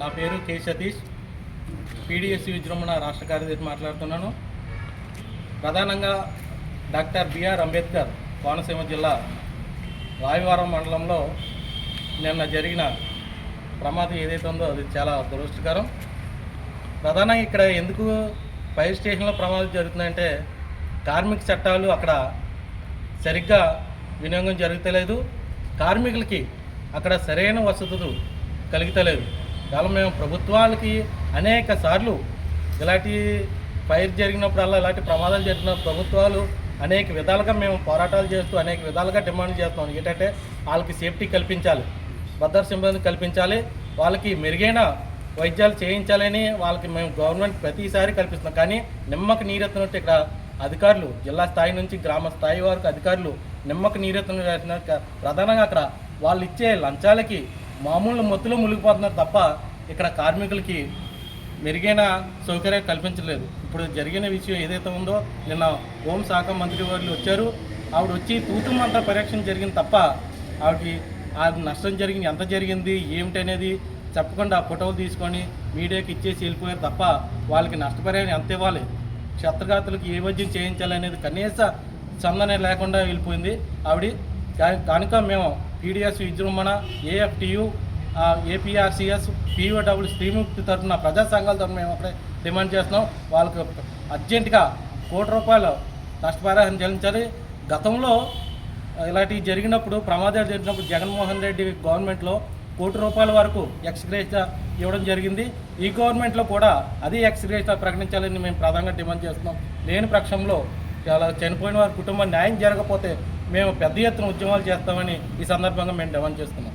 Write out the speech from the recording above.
నా పేరు K Satish. PDSC విజృంభణ రాష్ట్ర కార్యదర్శి మాట్లాడుతున్నాను. ప్రధానంగా డాక్టర్ బిఆర్ అంబేద్కర్ కోనసీమ జిల్లా రాయవరం మండలంలో నిన్న జరిగిన ప్రమాదం ఏదైతే ఉందో అది చాలా దురదృష్టకరం. ప్రధానంగా ఇక్కడ ఎందుకు ఫైర్ స్టేషన్లో ప్రమాదం జరుగుతుందంటే కార్మిక చట్టాలు అక్కడ సరిగ్గా వినియోగం జరుగుతలేదు. కార్మికులకి అక్కడ సరైన వసతులు కలుగుతలేదు. చాలా మేము ప్రభుత్వాలకి అనేక సార్లు ఇలాంటి ఫైర్ జరిగినప్పుడల్లా ఇలాంటి ప్రమాదాలు జరిగిన ప్రభుత్వాలు అనేక విధాలుగా మేము పోరాటాలు చేస్తూ అనేక విధాలుగా డిమాండ్ చేస్తాం ఏంటంటే వాళ్ళకి సేఫ్టీ కల్పించాలి. భద్రత సిబ్బంది కల్పించాలి. వాళ్ళకి మెరుగైన వైద్యాలు చేయించాలని వాళ్ళకి మేము గవర్నమెంట్ ప్రతిసారి కల్పిస్తున్నాం. కానీ నిమ్మకు నీరెత్తినట్టు ఇక్కడ అధికారులు జిల్లా స్థాయి నుంచి గ్రామ స్థాయి వరకు అధికారులు నిమ్మకు నీరెత్తిన ప్రధానంగా అక్కడ వాళ్ళు ఇచ్చే లంచాలకి మామూలు మొత్తులో మునిగిపోతున్నారు తప్ప ఇక్కడ కార్మికులకి మెరుగైన సౌకర్యం కల్పించలేదు. ఇప్పుడు జరిగిన విషయం ఏదైతే ఉందో నిన్న హోంశాఖ మంత్రి వారు వచ్చారు. ఆవిడ వచ్చి తూతుమంతా పరీక్షణ జరిగింది తప్ప ఆవిడకి ఆ నష్టం జరిగింది ఎంత జరిగింది ఏమిటి అనేది చెప్పకుండా ఫోటోలు తీసుకొని మీడియాకి ఇచ్చేసి వెళ్ళిపోయారు తప్ప వాళ్ళకి నష్టపరిహారం ఎంత ఇవ్వాలి? క్షత్రఘాతులకు ఏ వైద్యం చేయించాలనేది కనీస చందనే లేకుండా వెళ్ళిపోయింది. ఆవిడ కనుక మేము పీడిఎస్ విజృంభణ ఏఎఫ్టియు ఏపీఆర్సీఎస్ పీఓడబ్ల్యూ శ్రీముక్తి తరఫున ప్రజా సంఘాల తరఫున మేము అక్కడే డిమాండ్ చేస్తున్నాం. వాళ్ళకు అర్జెంటుగా కోటి రూపాయలు నష్టపరిహారం చెల్లించాలి. గతంలో ఇలాంటివి జరిగినప్పుడు ప్రమాదాలు జరిగినప్పుడు జగన్మోహన్ రెడ్డి గవర్నమెంట్లో కోటి రూపాయల వరకు ఎక్స్గ్రేషా ఇవ్వడం జరిగింది. ఈ గవర్నమెంట్లో కూడా అదే ఎక్స్గ్రేషా ప్రకటించాలని మేము ప్రధానంగా డిమాండ్ చేస్తున్నాం. లేని పక్షంలో చాలా చనిపోయిన వారి కుటుంబం న్యాయం జరగకపోతే మేము పెద్ద ఎత్తున ఉద్యమాలు చేస్తామని ఈ సందర్భంగా మేము డిమాండ్ చేస్తున్నాం.